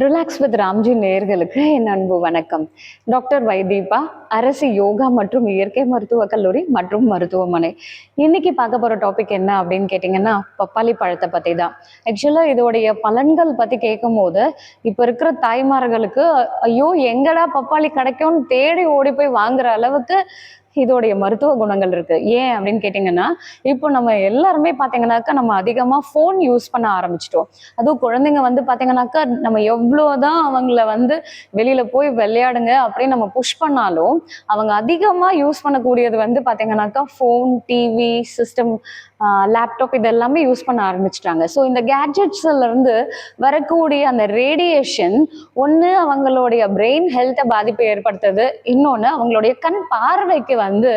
Relax with Ramji நேர்களுக்கு என் அன்பு வணக்கம். டாக்டர் வைதீபா அரசு யோகா மற்றும் இயற்கை மருத்துவக் கல்லூரி மற்றும் மருத்துவமனை. இன்னைக்கு பார்க்க போகிற டாபிக் என்ன அப்படின்னு கேட்டிங்கன்னா பப்பாளி பழத்தை பற்றி தான் ஆக்சுவலாக இதோடைய பலன்கள் பற்றி கேட்கும் போது இப்போ இருக்கிற தாய்மார்களுக்கு ஐயோ எங்கடா பப்பாளி கிடைக்கும்னு தேடி ஓடி போய் வாங்குற அளவுக்கு இதோடைய மருத்துவ குணங்கள் இருக்கு. ஏன் அப்படின்னு கேட்டிங்கன்னா இப்போ நம்ம எல்லாருமே பார்த்தீங்கன்னாக்கா நம்ம அதிகமாக ஃபோன் யூஸ் பண்ண ஆரம்பிச்சிட்டோம். அதுவும் குழந்தைங்க வந்து பார்த்தீங்கன்னாக்கா நம்ம எவ்வளோதான் அவங்கள வந்து வெளியில போய் விளையாடுங்க அப்படின்னு நம்ம புஷ் பண்ணாலும் அவங்க அதிகமாக யூஸ் பண்ணக்கூடியது வந்து பார்த்தீங்கன்னாக்கா ஃபோன் டிவி சிஸ்டம் லேப்டாப் இதெல்லாமே யூஸ் பண்ண ஆரம்பிச்சிட்டாங்க. ஸோ இந்த கேட்ஜெட்ஸ்லேருந்து வரக்கூடிய அந்த ரேடியேஷன் ஒன்று அவங்களுடைய பிரெயின் ஹெல்த்தை பாதிப்பை ஏற்படுத்துது. இன்னொன்று அவங்களுடைய கண் பார்வைக்கு வந்து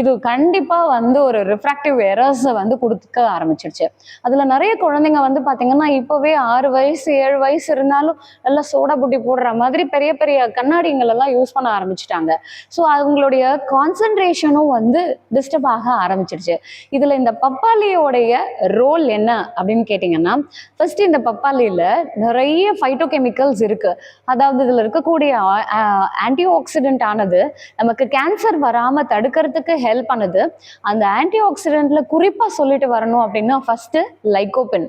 இது கண்டிப்பாக வந்து ஒரு ரிஃப்ராக்டிவ் எரர்ஸை வந்து கொடுக்க ஆரம்பிச்சிருச்சு. அதில் நிறைய குழந்தைங்க வந்து பார்த்தீங்கன்னா இப்போவே ஆறு வயசு ஏழு வயசு இருந்தாலும் நல்லா சோடா புட்டி போடுற மாதிரி பெரிய பெரிய கண்ணாடிங்கள் எல்லாம் யூஸ் பண்ண ஆரம்பிச்சிட்டாங்க. ஸோ அவங்களுடைய கான்சன்ட்ரேஷனும் வந்து டிஸ்டர்ப் ஆக ஆரம்பிச்சிருச்சு. இதில் இந்த பப் பப்பாளியோடைய ரோல் என்ன அப்படின்னு கேட்டிங்கன்னா ஃபர்ஸ்ட் இந்த பப்பாளியில் நிறைய ஃபைட்டோ கெமிக்கல்ஸ் இருக்கு. அதாவது இதில் இருக்கக்கூடிய ஆன்டி ஆக்சிடென்ட் ஆனது நமக்கு கேன்சர் வராமல் தடுக்கிறதுக்கு ஹெல்ப் பண்ணுது. அந்த ஆன்டி ஆக்சிடென்ட்ல குறிப்பாக சொல்லிட்டு வரணும் அப்படின்னா ஃபர்ஸ்ட் லைகோபின்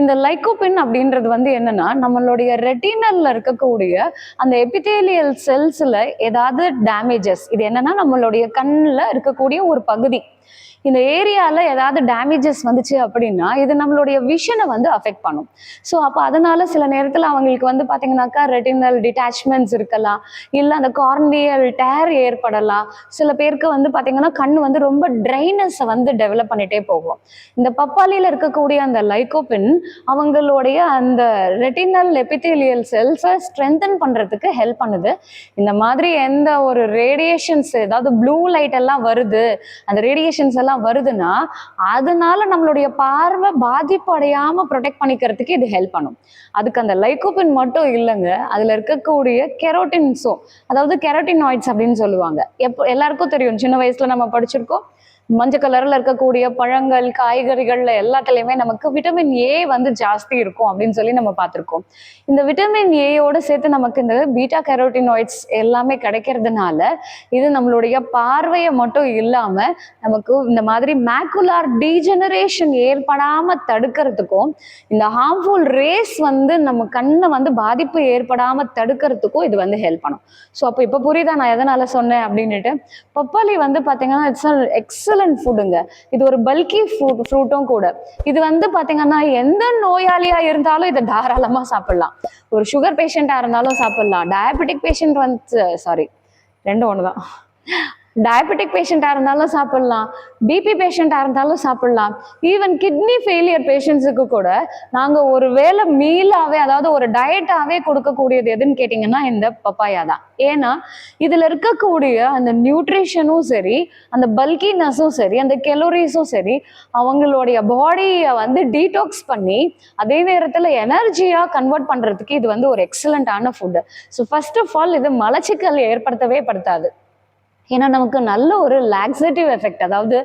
இந்த லைகோபின் அப்படின்றது வந்து என்னன்னா நம்மளுடைய ரெட்டினல்ல இருக்கக்கூடிய அந்த எபிதேலியல் செல்ஸ்ல ஏதாவது டேமேஜஸ் இது என்னன்னா நம்மளுடைய கண்ணில் இருக்கக்கூடிய ஒரு பகுதி. இந்த ஏரியால ஏதாவது டேமேஜஸ் வந்துச்சு அப்படின்னா இது நம்மளுடைய விஷனை வந்து அஃபெக்ட் பண்ணும். ஸோ அப்போ அதனால சில நேரத்தில் அவங்களுக்கு வந்து பார்த்தீங்கன்னாக்கா ரெட்டினல் டிட்டாச்மெண்ட்ஸ் இருக்கலாம். இல்லை அந்த கார்னியல் டேர் ஏற்படலாம். சில பேருக்கு வந்து பார்த்தீங்கன்னா கண் வந்து ரொம்ப ட்ரைனஸை வந்து டெவலப் பண்ணிட்டே போகும். இந்த பப்பாளியில் இருக்கக்கூடிய அந்த லைகோபின் அவங்களுடைய அந்த ரெட்டினல் எபித்தேலியல் செல்ஸை ஸ்ட்ரென்தன் பண்ணுறதுக்கு ஹெல்ப் பண்ணுது. இந்த மாதிரி எந்த ஒரு ரேடியேஷன்ஸ் ஏதாவது ப்ளூ லைட் எல்லாம் வருது அந்த ரேடியேஷன்ஸ் எல்லாம் வருதுன்னா அதனால நம்மளுடைய பார்வை பாதிப்பு அடையாம ப்ரொடெக்ட் பண்ணிக்கிறதுக்கு இது ஹெல்ப் பண்ணும். அதுக்கு அந்த லைகோபின் மட்டும் இல்லைங்க. அதுல இருக்கக்கூடிய கெரோட்டின்ஸும் அதாவது கெரோட்டினாய்ட்ஸ் அப்படின்னு சொல்லுவாங்க. எப்போ எல்லாருக்கும் தெரியும். சின்ன வயசுல நம்ம படிச்சிருக்கோம். மஞ்சள் கலர்ல இருக்கக்கூடிய பழங்கள் காய்கறிகள்ல எல்லாத்துலயுமே நமக்கு விட்டமின் ஏ வந்து ஜாஸ்தி இருக்கும் அப்படின்னு சொல்லி நம்ம பார்த்துருக்கோம். இந்த விட்டமின் ஏயோட சேர்த்து நமக்கு இந்த பீட்டா கேரோட்டினாய்ட்ஸ் எல்லாமே கிடைக்கிறதுனால இது நம்மளுடைய பார்வையை மட்டும் இல்லாம நமக்கு இந்த மாதிரி மேக்குலார் டீஜெனரேஷன் ஏற்படாம தடுக்கிறதுக்கும் இந்த ஹார்ம்ஃபுல் ரேஸ் வந்து நம்ம கண்ணை வந்து பாதிப்பு ஏற்படாம தடுக்கிறதுக்கும் இது வந்து ஹெல்ப் பண்ணும். ஸோ அப்போ இப்போ புரியுதா நான் எதனால சொன்னேன் அப்படின்னுட்டு பப்பாளி வந்து பார்த்தீங்கன்னா இட்ஸ் எக்ஸலண்ட் ஃபுட்டுங்க இது ஒரு பல்கி ஃப்ரூட் ஃப்ரூட்டும் கூட. இது வந்து பார்த்தீங்கன்னா எந்த நோயாளியா இருந்தாலும் இதை தாராளமா சாப்பிடலாம். ஒரு சுகர் பேஷண்ட்டாக இருந்தாலும் சாப்பிடலாம். டயபெட்டிக் பேஷண்ட் வந்து சாரி ரெண்டும் ஒன்று தான் டயபெட்டிக் பேஷண்ட்டாக இருந்தாலும் சாப்பிட்லாம். பிபி பேஷண்ட்டாக இருந்தாலும் சாப்பிட்லாம். ஈவன் கிட்னி ஃபெயிலியர் பேஷண்ட்ஸுக்கு கூட நாங்கள் ஒரு வேளை மீலாகவே அதாவது ஒரு டயட்டாகவே கொடுக்கக்கூடியது எதுன்னு கேட்டிங்கன்னா இந்த பப்பாயா தான். ஏன்னா இதில் இருக்கக்கூடிய அந்த நியூட்ரிஷனும் சரி அந்த பல்கினஸும் சரி அந்த கெலோரிஸும் சரி அவங்களுடைய பாடியை வந்து டீடாக்ஸ் பண்ணி அதே நேரத்தில் எனர்ஜியாக கன்வெர்ட் பண்ணுறதுக்கு இது வந்து ஒரு எக்ஸலண்ட்டான food so first of all இது மலச்சிக்கல் ஏற்படுத்தவே படுத்தாது. ஏன்னா நமக்கு நல்ல ஒரு லாக்ஸேட்டிவ் எஃபெக்ட் அதாவது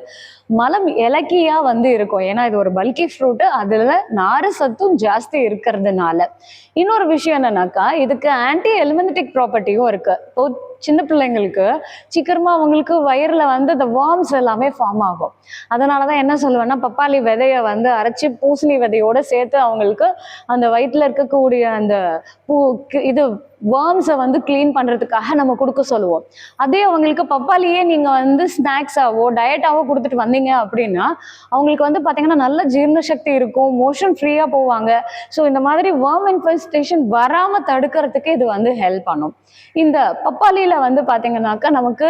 மலம் இலக்கியா வந்து இருக்கும். ஏன்னா இது ஒரு பல்கி ஃப்ரூட்டு அதில் நாறு சத்தும் ஜாஸ்தி இருக்கிறதுனால. இன்னொரு விஷயம் என்னன்னாக்கா இதுக்கு ஆன்டி எலிமெண்டட்டிக் ப்ராப்பர்ட்டியும் இருக்கு. சின்ன பிள்ளைங்களுக்கு சீக்கிரமாக அவங்களுக்கு வயிறில் வந்து இந்த வார்ம்ஸ் எல்லாமே ஃபார்ம் ஆகும். அதனால தான் என்ன சொல்லுவேன்னா பப்பாளி விதையை வந்து அரைச்சி பூசணி விதையோட சேர்த்து அவங்களுக்கு அந்த வயிற்றில் இருக்கக்கூடிய அந்த பூ இது வேர்ம்ஸை வந்து க்ளீன் பண்ணுறதுக்காக நம்ம கொடுக்க சொல்லுவோம். அதே அவங்களுக்கு பப்பாளியே நீங்கள் வந்து ஸ்நாக்ஸாவோ டயட்டாவோ கொடுத்துட்டு வந்தீங்க அப்படின்னா அவங்களுக்கு வந்து பார்த்தீங்கன்னா நல்ல ஜீரண சக்தி இருக்கும் மோஷன் ஃப்ரீயாக போவாங்க. ஸோ இந்த மாதிரி வேர்ம் இன்ஃபெஸ்டேஷன் வராமல் தடுக்கிறதுக்கு இது வந்து ஹெல்ப் பண்ணும். இந்த பப்பாளியில் வந்து பார்த்தீங்கன்னாக்கா நமக்கு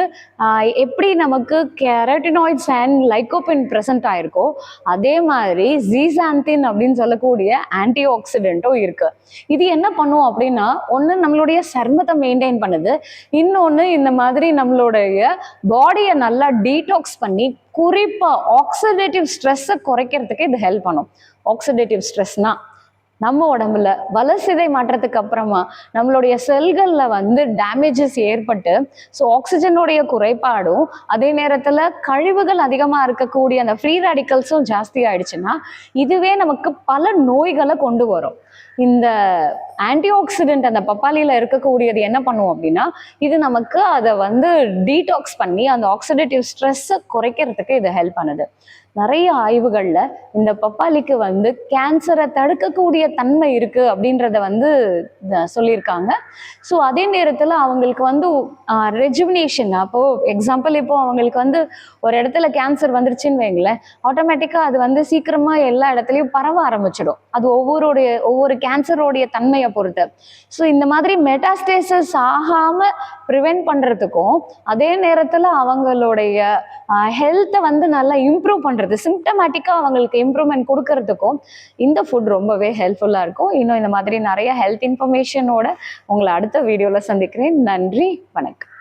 எப்படி நமக்கு கெரட்டினாய்ட்ஸ் அண்ட் லைக்கோபின் ப்ரெசென்ட் ஆயிருக்கோ அதே மாதிரி ஜீசாந்தின் அப்படின்னு சொல்லக்கூடிய ஆன்டி ஆக்சிடென்ட்டும் இருக்கு. இது என்ன பண்ணும் அப்படின்னா ஒன்று நம்மளுடைய சர்மத்தை மெயின்டைன் பண்ணுது இன்னொன்று இந்த மாதிரி நம்மளுடைய பாடியை நல்லா டீடாக்ஸ் பண்ணி குறிப்பாக ஆக்சிடேட்டிவ் ஸ்ட்ரெஸ்ஸை குறைக்கிறதுக்கு இது ஹெல்ப் பண்ணும். ஆக்சிடேட்டிவ் ஸ்ட்ரெஸ்னா நம்ம உடம்புல வளர்சிதை மாற்றத்துக்கு அப்புறமா நம்மளுடைய செல்களில் வந்து டேமேஜஸ் ஏற்பட்டு ஸோ ஆக்சிஜனுடைய குறைபாடும் அதே நேரத்தில் கழிவுகள் அதிகமாக இருக்கக்கூடிய அந்த ஃப்ரீ ரேடிக்கல்ஸும் ஜாஸ்தி ஆயிடுச்சுன்னா இதுவே நமக்கு பல நோய்களை கொண்டு வரும். இந்த ஆன்டி ஆக்சிடென்ட் அந்த பப்பாளியில் இருக்கக்கூடியது என்ன பண்ணுவோம் அப்படின்னா இது நமக்கு அதை வந்து டீடாக்ஸ் பண்ணி அந்த ஆக்சிடேட்டிவ் ஸ்ட்ரெஸ்ஸை குறைக்கிறதுக்கு இது ஹெல்ப் பண்ணுது. நிறைய ஆய்வுகளில் இந்த பப்பாளிக்கு வந்து கேன்சரை தடுக்கக்கூடிய தன்மை இருக்கு அப்படின்றத வந்து சொல்லியிருக்காங்க. ஸோ அதே நேரத்தில் அவங்களுக்கு வந்து ரெஜுவினேஷன் அப்போ எக்ஸாம்பிள் இப்போ அவங்களுக்கு வந்து ஒரு இடத்துல கேன்சர் வந்துருச்சுன்னு வைங்களேன் ஆட்டோமேட்டிக்கா அது வந்து சீக்கிரமா எல்லா இடத்துலையும் பரவ ஆரம்பிச்சிடும். அது ஒவ்வொருடைய ஒவ்வொரு கேன்சரோடைய தன்மையை பொறுத்து. ஸோ இந்த மாதிரி மெட்டாஸ்டேசஸ் ஆகாம ப்ரிவென்ட் பண்றதுக்கும் அதே நேரத்தில் அவங்களுடைய ஹெல்த்தை வந்து நல்லா இம்ப்ரூவ் பண்ணுறது சிம்டமேட்டிக்காக அவங்களுக்கு இம்ப்ரூவ்மெண்ட் கொடுக்கறதுக்கும் இந்த ஃபுட் ரொம்பவே ஹெல்ப்ஃபுல்லாக இருக்கும். இன்னும் இந்த மாதிரி நிறைய ஹெல்த் இன்ஃபர்மேஷனோட உங்களை அடுத்த வீடியோவில் சந்திக்கிறேன். நன்றி வணக்கம்.